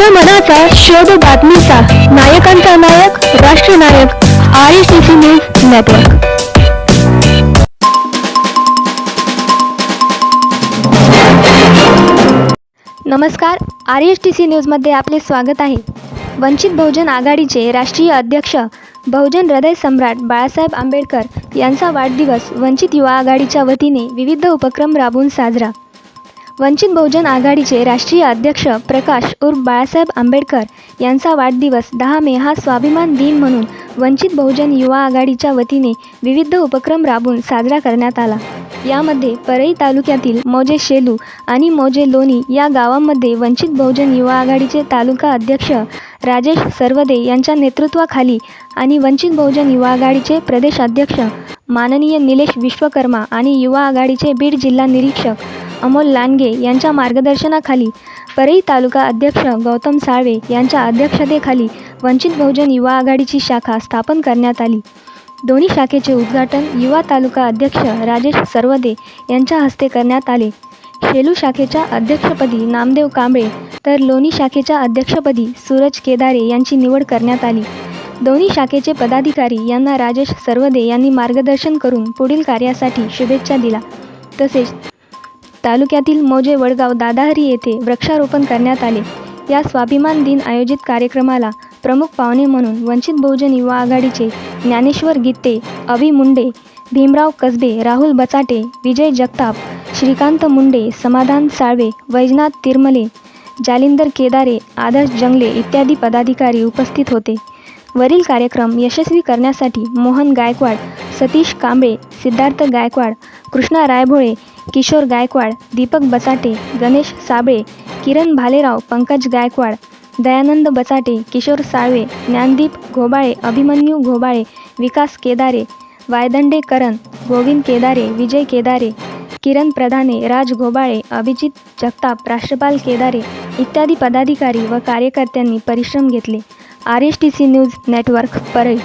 जनमनाचा शोध बातमीचा. नायकांचा नायक राष्ट्रनायक R S T C news network. नमस्कार. आर एस टी सी न्यूजमध्ये आपले स्वागत आहे. वंचित बहुजन आघाडीचे राष्ट्रीय अध्यक्ष बहुजन हृदय सम्राट बाळासाहेब आंबेडकर यांचा वाढदिवस वंचित युवा आघाडीच्या वतीने विविध उपक्रम राबवून साजरा. वंचित बहुजन आघाडीचे राष्ट्रीय अध्यक्ष प्रकाश उर्फ बाळासाहेब आंबेडकर यांचा वाढदिवस दहा मे हा स्वाभिमान दिन म्हणून वंचित बहुजन युवा आघाडीच्या वतीने विविध उपक्रम राबवून साजरा करण्यात आला. यामध्ये परळी तालुक्यातील मौजे शेलू आणि मौजे लोणी या गावांमध्ये वंचित बहुजन युवा आघाडीचे तालुका अध्यक्ष राजेश सर्वदे यांच्या नेतृत्वाखाली आणि वंचित बहुजन युवा आघाडीचे प्रदेश अध्यक्ष माननीय निलेश विश्वकर्मा आणि युवा आघाडीचे बीड जिल्हा निरीक्षक अमोल लांडगे यांच्या मार्गदर्शनाखाली परळी तालुका अध्यक्ष गौतम साळवे यांच्या अध्यक्षतेखाली वंचित बहुजन युवा आघाडीची शाखा स्थापन करण्यात आली. दोन्ही शाखेचे उद्घाटन युवा तालुका अध्यक्ष राजेश सर्वदे यांच्या हस्ते करण्यात आले. शेलू शाखेच्या अध्यक्षपदी नामदेव कांबळे तर लोणी शाखेच्या अध्यक्षपदी सूरज केदारे यांची निवड करण्यात आली. दोन्ही शाखेचे पदाधिकारी यांना राजेश सर्वदे यांनी मार्गदर्शन करून पुढील कार्यासाठी शुभेच्छा दिला तसेच तालुक्यातील मौजे वडगाव दादाहरी येथे वृक्षारोपण करण्यात आले. या स्वाभिमान दिन आयोजित कार्यक्रमाला प्रमुख पाहुणे म्हणून वंचित बहुजन युवा आघाडीचे ज्ञानेश्वर गित्ते अभि मुंडे भीमराव कसबे राहुल बचाटे विजय जगताप श्रीकांत मुंडे समाधान साळवे वैजनाथ तिरमले जालिंदर केदारे आदर्श जंगले इत्यादी पदाधिकारी उपस्थित होते. वरील कार्यक्रम यशस्वी करण्यासाठी मोहन गायकवाड सतीश कांबळे सिद्धार्थ गायकवाड कृष्णा रायभोळे किशोर गायकवाड दीपक बचाटे गणेश साबळे किरण भालेराव पंकज गायकवाड दयानंद बचाटे किशोर साळवे ज्ञानदीप घोबाळे अभिमन्यू घोबाळे विकास केदारे वायदंडे करण गोविंद केदारे विजय केदारे किरण प्रधाने राज घोबाळे अभिजित जगताप राष्ट्रपाल केदारे इत्यादी पदाधिकारी व कार्यकर्त्यांनी परिश्रम घेतले. R S T C news network Parli.